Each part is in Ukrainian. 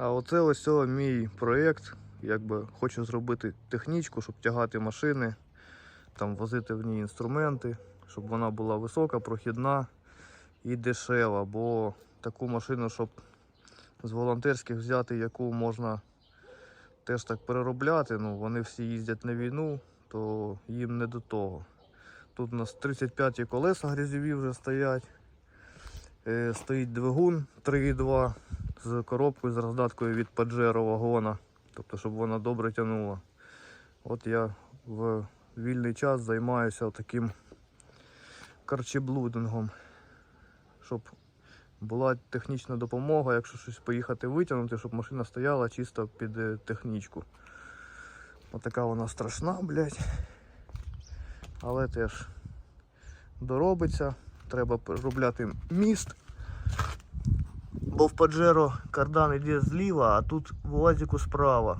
А оце ось о мій проєкт. Якби хочу зробити технічку, щоб тягати машини, там возити в ній інструменти, щоб вона була висока, прохідна і дешева. Бо таку машину, щоб з волонтерських взяти, яку можна теж так переробляти. Ну, вони всі їздять на війну, то їм не до того. Тут у нас 35 колеса грязьові вже стоять. Е, стоїть двигун 3,2 з коробкою з роздаткою від Pajero вагона. Тобто, щоб вона добре тягнула. От я в вільний час займаюся таким карчеблудингом, щоб була технічна допомога, якщо щось поїхати витягнути, щоб машина стояла чисто під е, технічку. Отака вона страшна, блядь. Але теж доробиться. Треба переробляти міст. Бо в Паджеро кардан йде зліва, а тут в УАЗіку справа.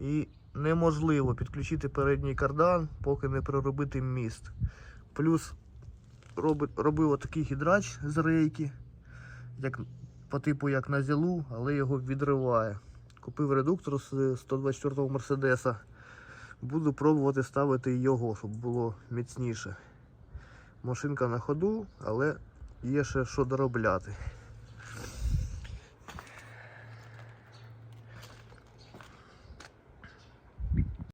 І неможливо підключити передній кардан, поки не переробити міст. Плюс робив отакий гідрач з рейки, як, по типу як на зілу, але його відриває. Купив редуктор з 124-го Мерседеса. Буду пробувати ставити його, щоб було міцніше. Машинка на ходу, але є ще що доробляти.